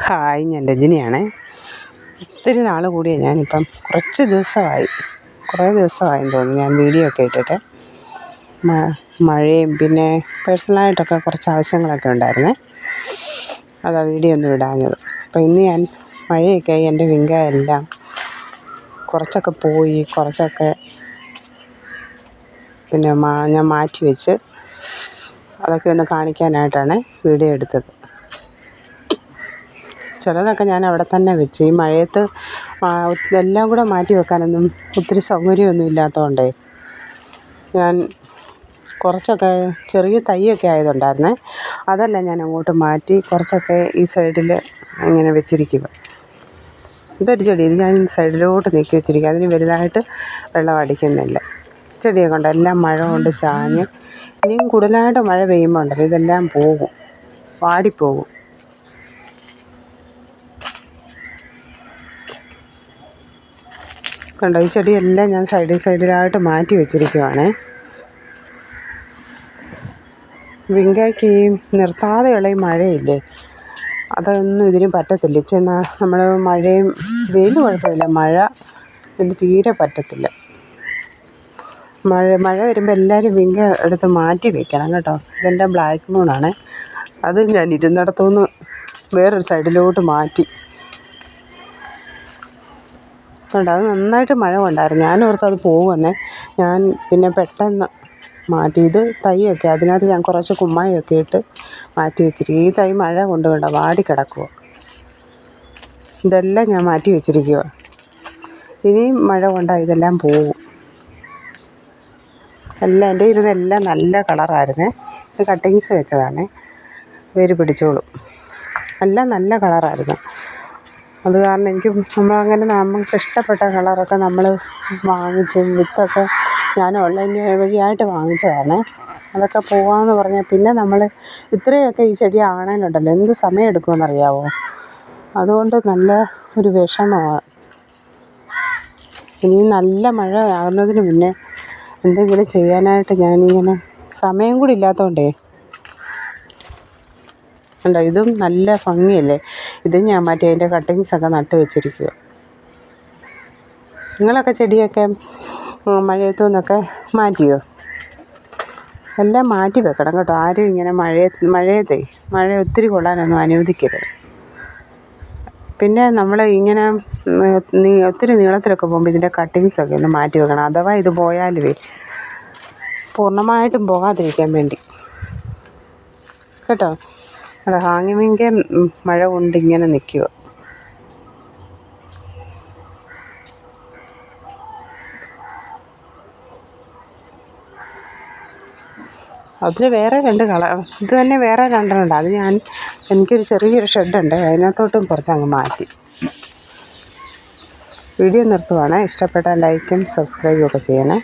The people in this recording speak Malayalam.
ഹായ് ഞാൻ രജനിയാണേ. ഒത്തിരി നാൾ കൂടിയ ഞാനിപ്പം കുറച്ച് ദിവസമായി. കുറേ ദിവസമായെന്ന് തോന്നുന്നു ഞാൻ വീഡിയോ ഒക്കെ ഇട്ടിട്ട്. മഴയും പിന്നെ പേഴ്സണലായിട്ടൊക്കെ കുറച്ച് ആവശ്യങ്ങളൊക്കെ ഉണ്ടായിരുന്നേ. അതാ വീഡിയോ ഒന്നും ഇടാഞ്ഞത്. അപ്പോൾ ഇന്ന് ഞാൻ മഴയൊക്കെ ആയി എന്റെ വിങ്ക എല്ലാം കുറച്ചൊക്കെ പോയി കുറച്ചൊക്കെ പിന്നെ ഞാൻ മാറ്റി വെച്ച് അതൊക്കെ ഒന്ന് കാണിക്കാനായിട്ടാണ് വീഡിയോ എടുത്തത്. ചിലതൊക്കെ ഞാൻ അവിടെ തന്നെ വെച്ച്. ഈ മഴയത്ത് എല്ലാം കൂടെ മാറ്റി വെക്കാനൊന്നും ഒത്തിരി സൗകര്യമൊന്നും ഇല്ലാത്തതുകൊണ്ടേ ഞാൻ കുറച്ചൊക്കെ ചെറിയ തൈയൊക്കെ ആയതുണ്ടായിരുന്നേ അതെല്ലാം ഞാൻ അങ്ങോട്ട് മാറ്റി കുറച്ചൊക്കെ ഈ സൈഡിൽ ഇങ്ങനെ വെച്ചിരിക്കുക. ഇതൊരു ചെടി ഇത് ഞാൻ സൈഡിലോട്ട് നീക്കി വെച്ചിരിക്കുക. അതിന് വലുതായിട്ട് വെള്ളം അടിക്കുന്നില്ല. ചെടിയെ കൊണ്ട് എല്ലാം മഴ കൊണ്ട് ചാഞ്ഞ് ഇനിയും കൂടുതലായിട്ട് മഴ പെയ്യുമ്പോൾ ഉണ്ടല്ലോ ഇതെല്ലാം പോകും വാടിപ്പോകും. കണ്ടോ? ഈ ചെടിയെല്ലാം ഞാൻ സൈഡിൽ സൈഡിലായിട്ട് മാറ്റി വെച്ചിരിക്കുവാണേ. വിങ്കയ്ക്ക് ഈ നിർത്താതെ ഈ മഴയില്ലേ? അതൊന്നും ഇതിന് പറ്റത്തില്ല. ചെന്നാൽ നമ്മൾ മഴയും വെയിൽ കുഴപ്പമില്ല. മഴ ഇതിന് തീരെ പറ്റത്തില്ല. മഴ മഴ വരുമ്പോൾ എല്ലാവരും വിങ്ക എടുത്ത് മാറ്റി വെക്കണം കേട്ടോ. ഇതെന്റെ ബ്ലാക്ക് മൂണാണ്. അത് ഞാൻ ഇരുന്നിടത്തുനിന്ന് വേറൊരു സൈഡിലോട്ട് മാറ്റി. കണ്ടോ അത് നന്നായിട്ട് മഴ കൊണ്ടായിരുന്നു. ഞാൻ ഓർത്ത് അത് പോകുമെന്നേ ഞാൻ പിന്നെ പെട്ടെന്ന് മാറ്റി. ഇത് തൈയൊക്കെ അതിനകത്ത് ഞാൻ കുറച്ച് കുമ്മായമൊക്കെ ഇട്ട് മാറ്റി വെച്ചിരിക്കും. ഈ തൈ മഴ കൊണ്ട് കണ്ടോ വാടി കിടക്കുക ഇതെല്ലാം ഞാൻ മാറ്റി വെച്ചിരിക്കുക ഇനിയും മഴ കൊണ്ടാൽ ഇതെല്ലാം പോകും എല്ലാം എന്റെ ഇരുന്നെല്ലാം നല്ല കളറായിരുന്നേ. ഇത് കട്ടിങ്സ് വെച്ചതാണേ. വേര് പിടിച്ചോളും. എല്ലാം നല്ല കളറായിരുന്നു. അത് കാരണം എനിക്ക് നമ്മളങ്ങനെ നമുക്ക് ഇഷ്ടപ്പെട്ട കളറൊക്കെ നമ്മൾ വാങ്ങിച്ച് വിത്തൊക്കെ ഞാൻ ഓൺലൈൻ വഴിയായിട്ട് വാങ്ങിച്ചതാണ്. അതൊക്കെ പോവാമെന്ന് പറഞ്ഞാൽ പിന്നെ നമ്മൾ ഇത്രയൊക്കെ ഈ ചെടി ആണേലുണ്ടല്ലോ എന്ത് സമയം എടുക്കുമെന്നറിയാമോ അതുകൊണ്ട് നല്ല ഒരു വിഷമമാണ് ഇനി നല്ല മഴ ആകുന്നതിന് മുന്നേ എന്തെങ്കിലും ചെയ്യാനായിട്ട് ഞാനിങ്ങനെ സമയം കൂടി ഇല്ലാത്തതുകൊണ്ടേ കണ്ടോ ഇതും നല്ല ഭംഗിയല്ലേ? ഇതും ഞാൻ മാറ്റി അതിന്റെ കട്ടിങ്സൊക്കെ നട്ട് വെച്ചിരിക്കുക നിങ്ങളൊക്കെ ചെടിയൊക്കെ മഴയത്തു നിന്നൊക്കെ മാറ്റിയോ? എല്ലാം മാറ്റി വെക്കണം കേട്ടോ. ആരും ഇങ്ങനെ മഴയ മഴയത്തെ മഴ ഒത്തിരി കൊള്ളാനൊന്നും അനുവദിക്കരുത്. പിന്നെ നമ്മൾ ഇങ്ങനെ ഒത്തിരി നീളത്തിലൊക്കെ പോകുമ്പോൾ ഇതിന്റെ കട്ടിങ്സൊക്കെ ഒന്ന് മാറ്റി വെക്കണം. അഥവാ ഇത് പോയാലുവേ പൂർണമായിട്ടും പോകാതിരിക്കാൻ വേണ്ടി. കേട്ടോ? അത് ഹാങ്ങിമിങ്ക മഴ കൊണ്ട് ഇങ്ങനെ നിൽക്കുക അതിൽ വേറെ രണ്ട് കളർ ഇത് തന്നെ വേറെ രണ്ടെണ്ണമുണ്ട് അത് ഞാൻ എനിക്കൊരു ചെറിയൊരു ഷെഡുണ്ട്. അതിനകത്തോട്ടും കുറച്ചങ്ങ് മാറ്റി. വീഡിയോ നിർത്തുവാണ്. ഇഷ്ടപ്പെട്ടാൽ ലൈക്കും സബ്സ്ക്രൈബും ഒക്കെ ചെയ്യണേ.